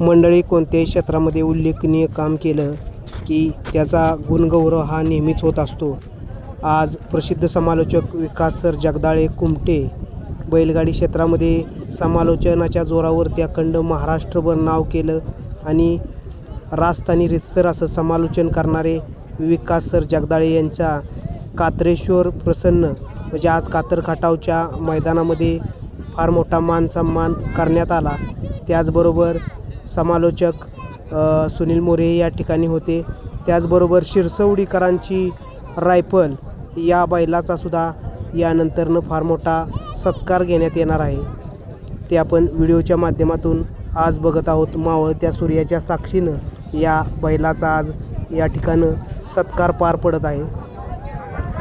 मंडळी कोणत्याही क्षेत्रामध्ये उल्लेखनीय काम केलं की त्याचा गुणगौरव हा नेहमीच होत असतो. आज प्रसिद्ध समालोचक विकास सर जगदाळे कुमटे बैलगाडी क्षेत्रामध्ये समालोचनाच्या जोरावर अखंड महाराष्ट्रभर नाव केलं आणि राजस्थानी रितसर असं समालोचन करणारे विकास सर जगदाळे यांचा कात्रेश्वर प्रसन्न म्हणजे आज कातर खटावच्या मैदानामध्ये फार मोठा मान सन्मान करण्यात आला. त्याचबरोबर समालोचक सुनील मोरे या ठिकाणी होते. त्याचबरोबर शिरसवडीकरांची रायफल या बैलाचा सुद्धा यानंतरनं फार मोठा सत्कार घेण्यात येणार आहे. ते आपण व्हिडिओच्या माध्यमातून आज बघत आहोत. मावळत्या सूर्याच्या साक्षीनं या बैलाचा आज या ठिकाणं सत्कार पार पडत आहे.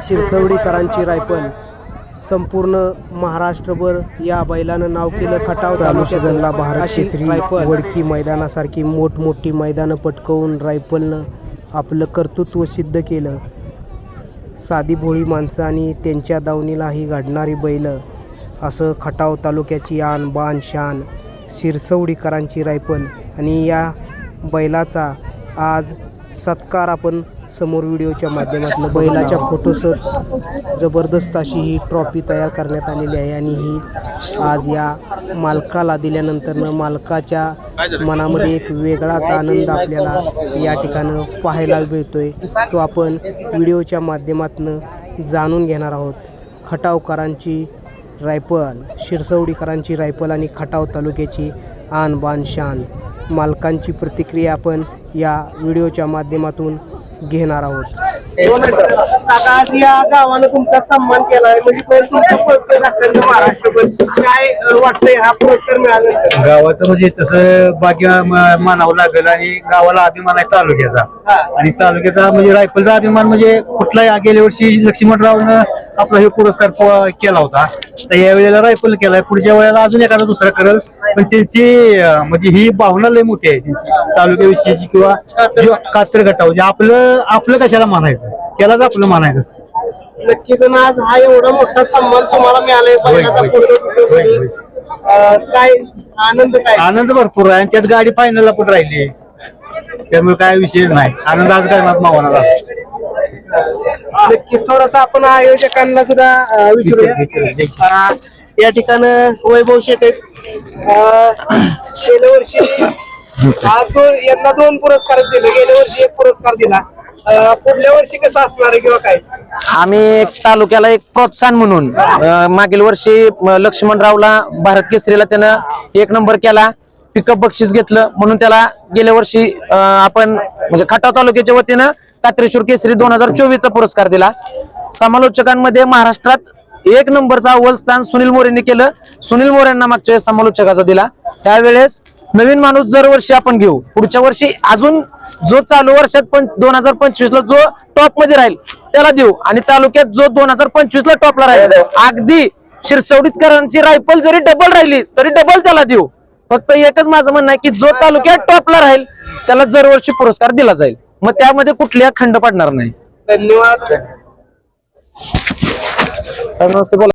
शिरसवडीकरांची रायफल संपूर्ण महाराष्ट्रभर या बैलानं नाव केलं खटाव चालू सीझनला भारत केसरी वडकी मैदानासारखी मोठमोठी मैदानं पटकवून रायफलनं आपलं कर्तृत्व सिद्ध केलं. साधी भोळी माणसं आणि त्यांच्या दावणीलाही घडणारी बैल असं खटाव तालुक्याची आन बान शान शिरसवडीकरांची रायफल. आणि या बैलाचा आज सत्कार आपण समोर व्हिडिओच्या माध्यमातून बैलाच्या फोटोसह जबरदस्त अशी ही ट्रॉफी तयार करण्यात आलेली आहे आणि ही आज या मालकाला दिल्यानंतरनं मालकाच्या मनामध्ये एक वेगळाच आनंद आपल्याला या ठिकाणं पाहायला मिळतोय. तो आपण व्हिडिओच्या माध्यमातून जाणून घेणार आहोत. खटावकरांची रायफल शिरसवडीकरांची रायफल आणि खटाव तालुक्याची आन बान शान. मालकांची प्रतिक्रिया आपण या व्हिडिओच्या माध्यमातून घेणार आहोत. आता आज या गावानं तुमचा सन्मान केलाय. म्हणजे अखंड महाराष्ट्रभर काय अं, वाटतंय हा पुरस्कार मिळाला गावाचं म्हणजे तसं बाकी म- मानावं लागेल आणि गावाला अभिमान आहे तालुक्याचा. आणि तालुक्याचा म्हणजे रायफलचा अभिमान म्हणजे कुठलाही गेल्या वर्षी लक्ष्मणरावनं आपला हे पुरस्कार प- केला होता. तर या वेळेला रायफल केलाय. पुढच्या वेळेला अजून एखादा दुसरा करेल. पण त्यांची अं, म्हणजे ही भावना लय मोठी आहे त्यांची. तालुक्याविषयीची किंवा जो कात्र गटाव म्हणजे आपलं आपलं कशाला मानायचं त्यालाच आपलं मानायचं असतं. नक्कीच. आणि आज हा एवढा मोठा सन्मान तुम्हाला मिळालाय. बैलाचा होय, पूर्ण होय, होय, होय. अं, काय आनंद काय? आनंद भरपूर आहे. आणि त्यात गाडी फायनलला पण राहिली त्यामुळे काय विषय नाही. आनंद आज काय मावाना झाला नक्कीच थोडासा आपण आयोजकांना सुद्धा अं, विचारूया. अं, या ठिकाणं वैभव शेट आहेत. अं, गेल्या वर्षी आज दोन यांना दोन पुरस्कार दिले. गेल्या वर्षी एक पुरस्कार दिला. अं, पुढल्या वर्षी कसं असणार आहे किंवा काय? आम्ही एक तालुक्याला एक प्रोत्साहन म्हणून अं, मागील वर्षी लक्ष्मणरावला भारत केसरीला त्यानं एक नंबर केला. पिकअप बक्षीस घेतलं. म्हणून त्याला गेल्या वर्षी अं, आपण म्हणजे खटाव तालुक्याच्या वतीनं कात्रेश्वर केसरी दोन हजार चोवीसचा पुरस्कार दिला. समालोचकांमध्ये महाराष्ट्रात एक नंबरचा अव्वल स्थान सुनील मोरेंनी केलं. सुनील मोरेंना मागच्या वेळेस समालोचकाचा दिला. त्यावेळेस नवीन माणूस जर वर्षी आपण घेऊ पुढच्या वर्षी अजून जो चालू वर्षात पण दोन हजार पंचवीस ला जो टॉपमध्ये राहील त्याला देऊ. आणि तालुक्यात जो दोन हजार पंचवीस ला टॉपला राहील अगदी शिरसवडीचकरांची रायफल जरी डबल राहिली तरी डबल त्याला देऊ. फक्त एकच माझं म्हणणं आहे की जो तालुक्यात टॉपला राहील त्याला दरवर्षी पुरस्कार दिला जाईल. मग त्यामध्ये कुठल्या खंड पडणार नाही? धन्यवाद. नमस्ते बोला.